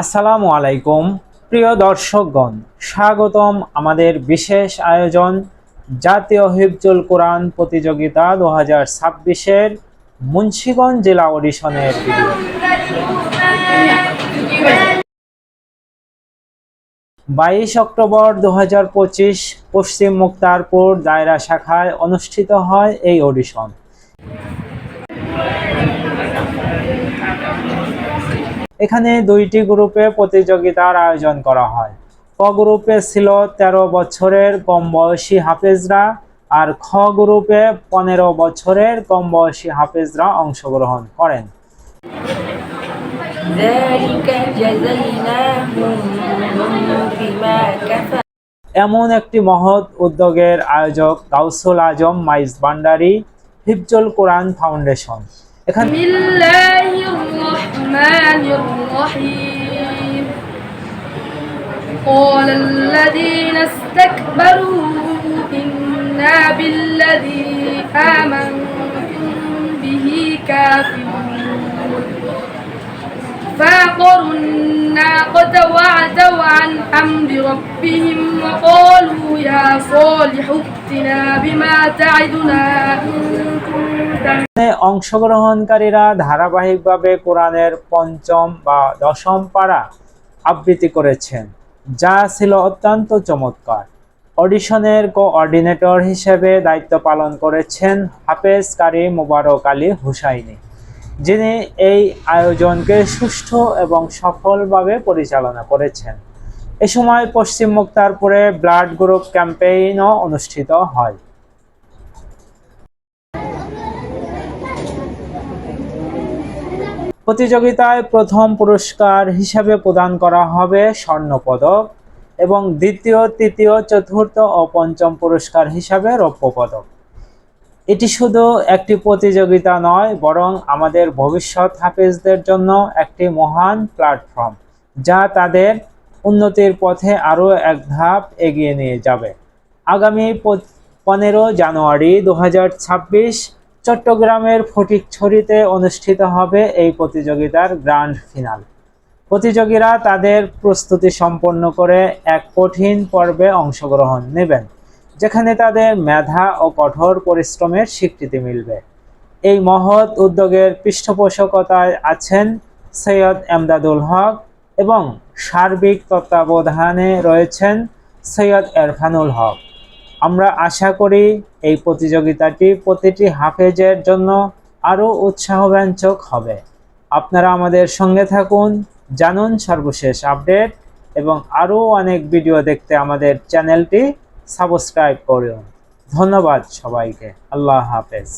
আসসালামু আলাইকুম, প্রিয় দর্শকগণ। স্বাগতম আমাদের বিশেষ আয়োজন, জাতীয় হিফজুল কোরআন প্রতিযোগিতা দু হাজার ছাব্বিশের মুন্সীগঞ্জ জেলা অডিশনের বাইশ অক্টোবর দু হাজার পঁচিশ পশ্চিম মুক্তারপুর দায়রা শাখায় অনুষ্ঠিত হয় এই অডিশন এখানে দুইটি গ্রুপে প্রতিযোগিতার আয়োজন করা হয়। ক গ্রুপে ছিল ১৩ বছরের কম বয়সী হাফেজরা আর খ গ্রুপে পনেরো বছরের কম বয়সী হাফেজরা অংশগ্রহণ করেন। এমন একটি মহৎ উদ্যোগের আয়োজক গাউসুল আজম মাইজ ভান্ডারি হিফজুল কোরআন ফাউন্ডেশন। এখানে بسم الله الرحمن الرحيم قال الذين استكبروا إنا بالذي آمنتم به كافرون فعقروا الناقة وعتوا عن أمر ربهم وقالوا يا صالح ائتنا بما تعدنا إن كنت এখানে অংশগ্রহণকারীরা ধারাবাহিকভাবে কোরআনের পঞ্চম বা দশম পাড়া আবৃত্তি করেছেন, যা ছিল অত্যন্ত চমৎকার। অডিশনের কোঅর্ডিনেটর হিসেবে দায়িত্ব পালন করেছেন হাফেজ কারি মোবারক আলী হুসাইনি, যিনি এই আয়োজনকে সুষ্ঠু এবং সফলভাবে পরিচালনা করেছেন। এ সময় পশ্চিম মুক্তারপুরে ব্লাড গ্রুপ ক্যাম্পেইনও অনুষ্ঠিত হয়। প্রতিযোগিতায় প্রথম পুরস্কার হিসাবে প্রদান করা হবে স্বর্ণপদক এবং দ্বিতীয়, তৃতীয়, চতুর্থ ও পঞ্চম পুরস্কার হিসাবে রৌপ্য পদক এটি শুধু একটি প্রতিযোগিতা নয়, বরং আমাদের ভবিষ্যৎ হাফেজদের জন্য একটি মহান প্ল্যাটফর্ম, যা তাদের উন্নতির পথে আরও এক ধাপ এগিয়ে নিয়ে যাবে। আগামী পনেরো জানুয়ারি দু হাজার ছাব্বিশ চট্টগ্রামের ফটিকছড়িতে অনুষ্ঠিত হবে এই প্রতিযোগিতার গ্র্যান্ড ফিনাল প্রতিযোগীরা তাদের প্রস্তুতি সম্পন্ন করে এক কঠিন পর্বে অংশগ্রহণ নেবেন, যেখানে তাদের মেধা ও কঠোর পরিশ্রমের স্বীকৃতি মিলবে। এই মহৎ উদ্যোগের পৃষ্ঠপোষকতায় আছেন সৈয়দ এমদাদুল হক এবং সার্বিক তত্ত্বাবধানে রয়েছেন সৈয়দ এরফানুল হক। আমরা আশা করি এই প্রতিযোগিতাটি প্রতিটি হাফেজের জন্য আরও উৎসাহব্যঞ্জক হবে। আপনারা আমাদের সঙ্গে থাকুন, জানুন সর্বশেষ আপডেট এবং আরও অনেক ভিডিও দেখতে আমাদের চ্যানেলটি সাবস্ক্রাইব করুন। ধন্যবাদ সবাইকে। আল্লাহ হাফেজ।